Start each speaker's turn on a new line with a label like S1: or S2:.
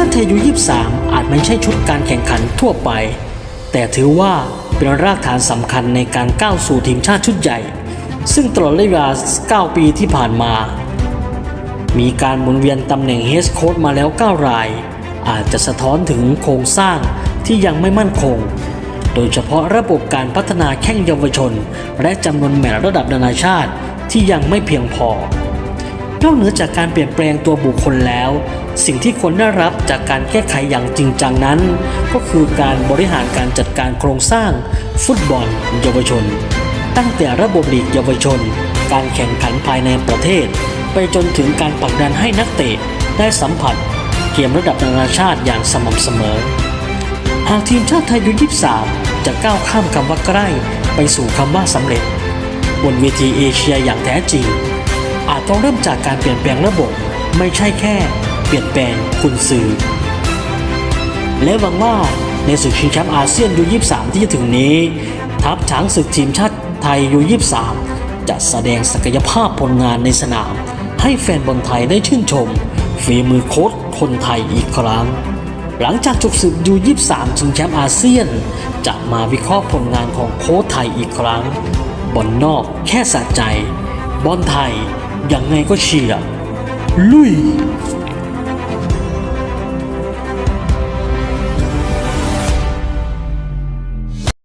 S1: าติไทยยู23 อาจไม่ใช่ชุดการแข่งขันทั่วไป แต่ถือว่าเป็นรากฐานสำคัญในการก้าวสู่ทีมชาติชุดใหญ่ ซึ่งตลอดระยะเวลา 9 ปีที่ผ่านมา มีการหมุนเวียนตำแหน่งเฮดโค้ชมาแล้ว 9 ราย อาจจะสะท้อนถึงโครงสร้างที่ยังไม่มั่นคง โดยเฉพาะระบบการพัฒนาแข้งเยาวชน และจำนวนแมตช์ระดับนานาชาติที่ยังไม่เพียงพอ นอกเหนือจากการเปลี่ยนแปลงตัวบุคคลแล้ว สิ่งที่ควรได้รับจากการแก้ไขอย่างจริงจังนั้น ก็คือการบริหารการจัดการโครงสร้าง ฟุตบอลเยาวชน ตั้งแต่ระบบลีกเยาวชน การแข่งขันภายในประเทศ ไปจนถึงการผลักดันให้นักเตะได้สัมผัส เกมระดับนานาชาติอย่างสม่ำเสมอ หากทีมชาติไทยยู23 จะก้าวข้ามคำว่าใกล้ ไปสู่คำว่าสำเร็จ บนเวทีเอเชียอย่างแท้จริง อาจต้องเริ่มจากการเปลี่ยนแปลงระบบ ไม่ใช่แค่ เปลี่ยนแปลงคุณสื่อ และหวังว่าในศึกชิงแชมป์อาเซียนยู23 ที่จะถึงนี้ ทัพช้างศึกทีมชาติไทยยู23 จะแสดงศักยภาพผลงานในสนาม ให้แฟนบอลไทยได้ชื่นชมฝีมือโค้ชคนไทยอีกครั้ง หลังจากจบศึกยู23ชิงแชมป์อาเซียน จะมาวิเคราะห์ผลงานของโค้ชไทยอีกครั้งบอลนอกแค่สะใจ บอลไทย ยังไงก็เชียร์ลุย